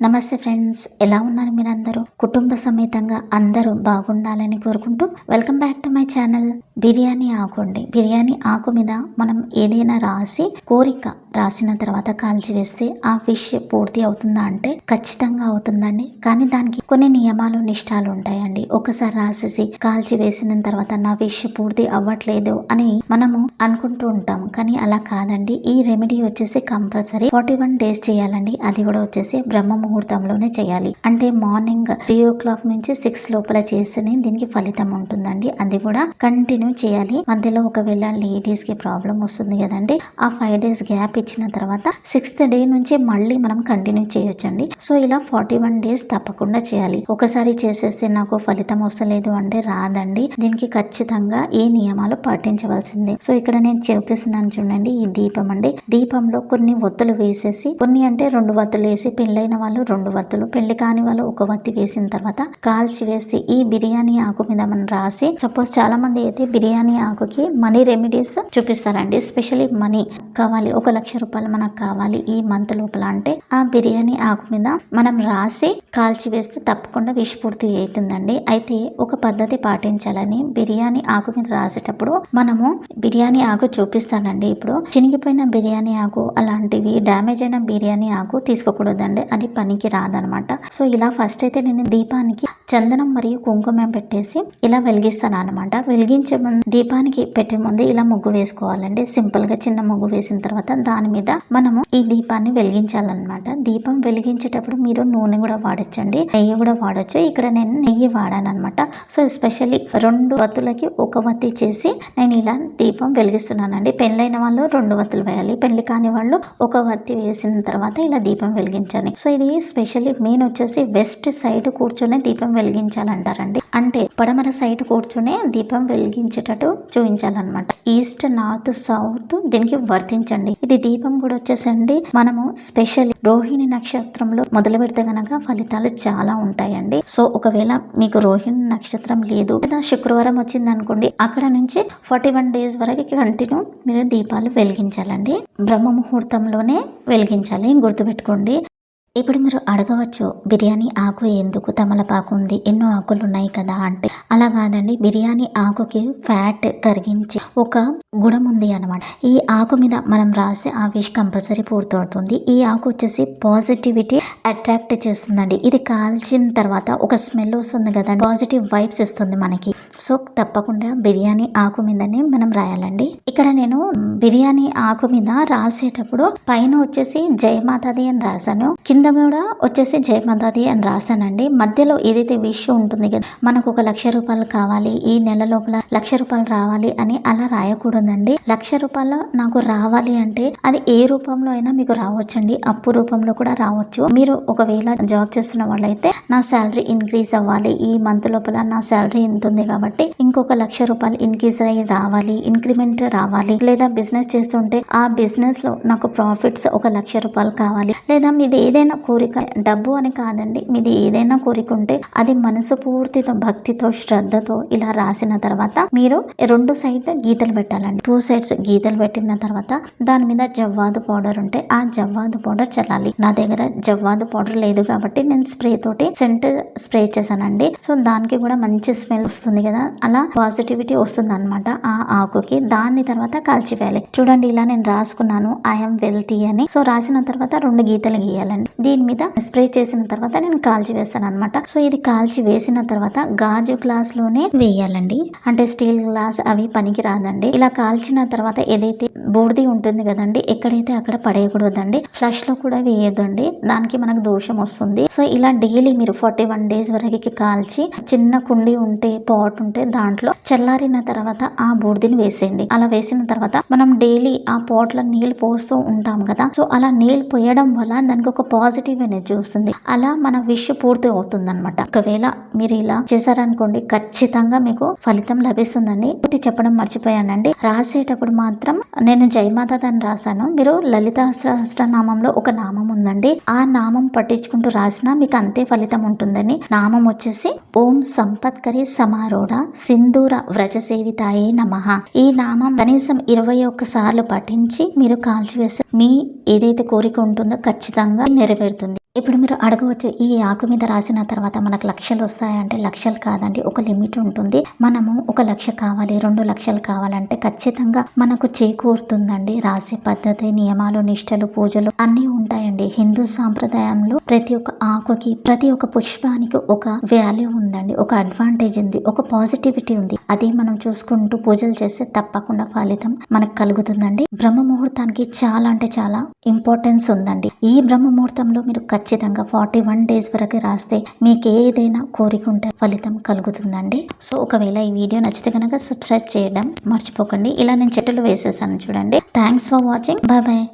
నమస్తే ఫ్రెండ్స్ ఎలా ఉన్నారు మీరందరూ? కుటుంబ సమేతంగా అందరూ బాగుండాలని కోరుకుంటూ welcome back to my channel biryani ఆకు అండి బిర్యానీ ఆకు మీద మనం ఏదైనా రాసి కోరిక రాసిన తర్వాత కాల్చివేస్తే ఆ ఫిష్ పూర్తి అవుతుందా అంటే ఖచ్చితంగా అవుతుందండి. కానీ దానికి కొన్ని నియమాలు నిష్టాలు ఉంటాయండి. ఒకసారి రాసేసి కాల్చి వేసిన తర్వాత నా ఫిష్ పూర్తి అవ్వట్లేదు అని మనము అనుకుంటూ ఉంటాం కానీ అలా కాదండి. ఈ రెమెడీ వచ్చేసి కంపల్సరీ. ఫార్టీ వన్ డేస్ చేయాలండి. అది కూడా వచ్చేసి బ్రహ్మ ముహూర్తంలోనే చేయాలి. అంటే మార్నింగ్ త్రీ ఓ క్లాక్ నుంచి సిక్స్ లోపల చేస్తేనే దీనికి ఫలితం ఉంటుందండి. అది కూడా కంటిన్యూ చేయాలి. మధ్యలో ఒకవేళ లేడీస్కి ప్రాబ్లం వస్తుంది కదండి. ఆ ఫైవ్ డేస్ గ్యాప్ ఇచ్చిన తర్వాత సిక్స్త్ డే నుంచి మళ్ళీ మనం కంటిన్యూ చేయొచ్చండి. సో ఇలా ఫార్టీ వన్ డేస్ తప్పకుండా చేయాలి. ఒకసారి చేసేస్తే నాకు ఫలితం వస్తలేదు అంటే రాదండి. దీనికి ఖచ్చితంగా ఈ నియమాలు పాటించవలసిందే. సో ఇక్కడ నేను చూపిస్తున్నాను చూడండి ఈ దీపం అండి. దీపంలో కొన్ని ఒత్తులు వేసేసి కొన్ని అంటే రెండు వత్తులు వేసి పెళ్ళైన వాళ్ళు రెండు వత్తులు పెళ్ళి కాని వాళ్ళు ఒక వత్తి వేసిన తర్వాత కాల్చి వేసి ఈ బిర్యానీ ఆకు మీద మనం రాసి సపోజ్ చాలా మంది అయితే బిర్యానీ ఆకుకి మనీ రెమెడీస్ చూపిస్తారండి. స్పెషల్లీ మనీ కావాలి. ఒక లక్ష రూపాయలు మనకు కావాలి ఈ మంత్ లోపల అంటే ఆ బిర్యానీ ఆకు మీద మనం రాసి కాల్చి వేస్తే తప్పకుండా విషపూర్తి అవుతుందండి. అయితే ఒక పద్ధతి పాటించాలని బిర్యానీ ఆకు మీద రాసేటప్పుడు మనము బిర్యానీ ఆకు చూపిస్తానండి. ఇప్పుడు చినిగిపోయిన బిర్యానీ ఆకు అలాంటివి డ్యామేజ్ అయిన బిర్యానీ ఆకు తీసుకోకూడదండి. అది పనికి రాదనమాట. సో ఇలా ఫస్ట్ అయితే నేను దీపానికి చందనం మరియు కుంకుమ పెట్టేసి ఇలా వెలిగిస్తాను అనమాట వెలిగించే ముందు దీపానికి పెట్టే ముందు ఇలా ముగ్గు వేసుకోవాలండి. సింపుల్గా చిన్న ముగ్గు వేసిన తర్వాత దాని దాని మీద మనము ఈ దీపాన్ని వెలిగించాలన్నమాట. దీపం వెలిగించేటప్పుడు మీరు నూనె కూడా వాడచ్చండి నెయ్యి కూడా వాడచ్చు. ఇక్కడ నేను నెయ్యి వాడాను అనమాట సో ఎస్పెషల్లీ రెండు వత్తులకి ఒక వత్తి చేసి నేను ఇలా దీపం వెలిగిస్తున్నానండి. పెళ్ళైన వాళ్ళు రెండు వత్తులు వేయాలి పెళ్ళి కాని వాళ్ళు ఒక వత్తి వేసిన తర్వాత ఇలా దీపం వెలిగించాలి సో ఇది స్పెషల్లీ మెయిన్ వచ్చేసి వెస్ట్ సైడ్ కూర్చొని దీపం వెలిగించాలంటారండి. అంటే పడమర సైడ్ కూర్చొని దీపం వెలిగించేటట్టు చూపించాలన్నమాట. ఈస్ట్ నార్త్ సౌత్ దీనికి వర్తించండి. ఇది దీపం కూడా వచ్చేసండి. మనము స్పెషల్ రోహిణి నక్షత్రంలో మొదలు పెడితే గనక ఫలితాలు చాలా ఉంటాయండి. సో ఒకవేళ మీకు రోహిణి నక్షత్రం లేదు లేదా శుక్రవారం వచ్చింది అనుకోండి అక్కడ నుంచి ఫార్టీ వన్ డేస్ వరకు కంటిన్యూ మీరు దీపాలు వెలిగించాలండి. బ్రహ్మ ముహూర్తంలోనే వెలిగించాలి గుర్తుపెట్టుకోండి. ఇప్పుడు మీరు అడగవచ్చు బిర్యానీ ఆకు ఎందుకు తమలపాకు ఉంది? ఎన్నో ఆకులు ఉన్నాయి కదా అంటే. అలా కాదండి. బిర్యానీ ఆకుకి ఫ్యాట్ కరిగించి ఒక గుణం ఉంది అనమాట ఈ ఆకు మీద మనం రాస్తే ఆ విష్ కంపల్సరీ పూర్తవుతుంది ఈ ఆకు వచ్చేసి పాజిటివిటీ అట్రాక్ట్ చేస్తుందండి. ఇది కాల్చిన తర్వాత ఒక స్మెల్ వస్తుంది కదా పాజిటివ్ వైబ్స్ ఇస్తుంది మనకి. సో తప్పకుండా బిర్యానీ ఆకు మీదనే మనం రాయాలండి. ఇక్కడ నేను బిర్యానీ ఆకు మీద రాసేటప్పుడు పైన వచ్చేసి జయమాతాది అని రాశాను. కింద కూడా వచ్చేసి జయమాతాది అని రాశానండి. మధ్యలో ఏదైతే విష్ ఉంటుంది కదా మనకు ఒక లక్ష రూపాయలు కావాలి ఈ నెల లోపల లక్ష రూపాయలు రావాలి అని అలా రాయకూడదండి. లక్ష రూపాయలు నాకు రావాలి అంటే అది ఏ రూపంలో అయినా మీకు రావచ్చండి. అప్పు రూపంలో కూడా రావచ్చు. మీరు ఒకవేళ జాబ్ చేస్తున్న వాళ్ళైతే నా శాలరీ ఇంక్రీజ్ అవ్వాలి. ఈ మంత్ లోపల నా శాలరీ ఎంత ఉంది కాబట్టి ఇంకొక లక్ష రూపాయలు ఇంక్రీజ్ అయ్యి రావాలి ఇంక్రిమెంట్ రావాలి. లేదా బిజినెస్ చేస్తుంటే ఆ బిజినెస్లో నాకు ప్రాఫిట్స్ ఒక లక్ష రూపాయలు కావాలి. లేదా మీది ఏదైనా కోరిక. డబ్బు అని కాదండి మీది ఏదైనా కోరిక ఉంటే అది మనసు పూర్తితో భక్తితో శ్రద్ధతో ఇలా రాసిన తర్వాత మీరు రెండు సైడ్ గీతలు పెట్టాలండి. టూ సైడ్స్ గీతలు పెట్టిన తర్వాత దాని మీద జవ్వాదు పౌడర్ ఉంటే ఆ జవ్వాదు పౌడర్ చల్లాలి. నా దగ్గర జవ్వాదు పౌడర్ లేదు కాబట్టి నేను స్ప్రే తోటి సెంట్ స్ప్రే చేశానండి. సో దానికి కూడా మంచి స్మెల్ వస్తుంది కదా అలా పాజిటివిటీ వస్తుంది అనమాట ఆ ఆకుకి. దాన్ని తర్వాత కాల్చివేయాలి. చూడండి ఇలా నేను రాసుకున్నాను ఐఎమ్ వెల్తీ అని. సో రాసిన తర్వాత రెండు గీతలు గీయాలండి. దీని మీద స్ప్రే చేసిన తర్వాత నేను కాల్చి వేస్తాను అనమాట సో ఇది కాల్చి వేసిన తర్వాత గాజు గ్లాస్లోనే వేయాలండి. అంటే స్టీల్ గ్లాస్ అవి పనికి రాదండి ఇలా కాల్చిన తర్వాత ఏదైతే బూడిది ఉంటుంది కదండి ఎక్కడైతే అక్కడ పడేయకూడదండి ఫ్లష్లో కూడా వేయదండి దానికి మనకు దోషం వస్తుంది. సో ఇలా డైలీ మీరు ఫార్టీ వన్ డేస్ వరకు కాల్చి చిన్న కుండి ఉంటే పాట్ ఉంటే దాంట్లో చల్లారిన తర్వాత ఆ బూడిదని వేసేయండి. అలా వేసిన తర్వాత మనం డైలీ ఆ పాట్లో నీళ్ళు పోస్తూ ఉంటాం కదా. సో అలా నీళ్ళు పోయడం వల్ల దానికి ఒక పాజిటివ్ పాజిటివ్ ఎనర్జీ వస్తుంది. అలా మన విష్ పూర్తి అవుతుంది అనమాట ఒకవేళ మీరు ఇలా చేశారనుకోండి ఖచ్చితంగా మీకు ఫలితం లభిస్తుందండి. ఒకటి చెప్పడం మర్చిపోయానండి. రాసేటప్పుడు మాత్రం నేను జయమాత అని రాశాను. మీరు లలిత సహస్రనామంలో ఒక నామం ఉందండి. ఆ నామం పట్టించుకుంటూ రాసినా మీకు అంతే ఫలితం ఉంటుందని నామం వచ్చేసి ఓం సంపత్కరి సమారోఢ సింధూర వ్రజసేవితాయే నమ. ఈ నామం కనీసం ఇరవై ఒక్క సార్లు పఠించి మీరు కాల్చివేస్తే మీ ఏదైతే కోరిక ఉంటుందో ఖచ్చితంగా నెరవేరుతుంది. ఇప్పుడు మీరు అడగవచ్చు ఈ ఆకు మీద రాసిన తర్వాత మనకు లక్షలు వస్తాయంటే లక్షలు కాదండి ఒక లిమిట్ ఉంటుంది. మనము ఒక లక్ష కావాలి రెండు లక్షలు కావాలంటే ఖచ్చితంగా మనకు చేకూరుతుందండి. రాసే పద్ధతి నియమాలు నిష్టలు పూజలు అన్నీ ఉంటాయండి. హిందూ సాంప్రదాయంలో ప్రతి ఒక్క ఆకుకి ప్రతి ఒక్క పుష్పానికి ఒక వాల్యూ ఉందండి ఒక అడ్వాంటేజ్ ఉంది ఒక పాజిటివిటీ ఉంది. అది మనం చూసుకుంటూ పూజలు చేస్తే తప్పకుండా ఫలితం మనకు కలుగుతుందండి. బ్రహ్మ ముహూర్తానికి చాలా అంటే చాలా ఇంపార్టెన్స్ ఉందండి. ఈ బ్రహ్మ ముహూర్తంలో మీరు ఖచ్చితంగా ఫార్టీ వన్ డేస్ వరకు రాస్తే మీకు ఏదైనా కోరిక ఉంటే ఫలితం కలుగుతుందండి. సో ఒకవేళ ఈ వీడియో నచ్చితే కనుక సబ్స్క్రైబ్ చేయడం మర్చిపోకండి. ఇలా నేను చెట్టులు వేసేసాను చూడండి. Thanks for watching bye bye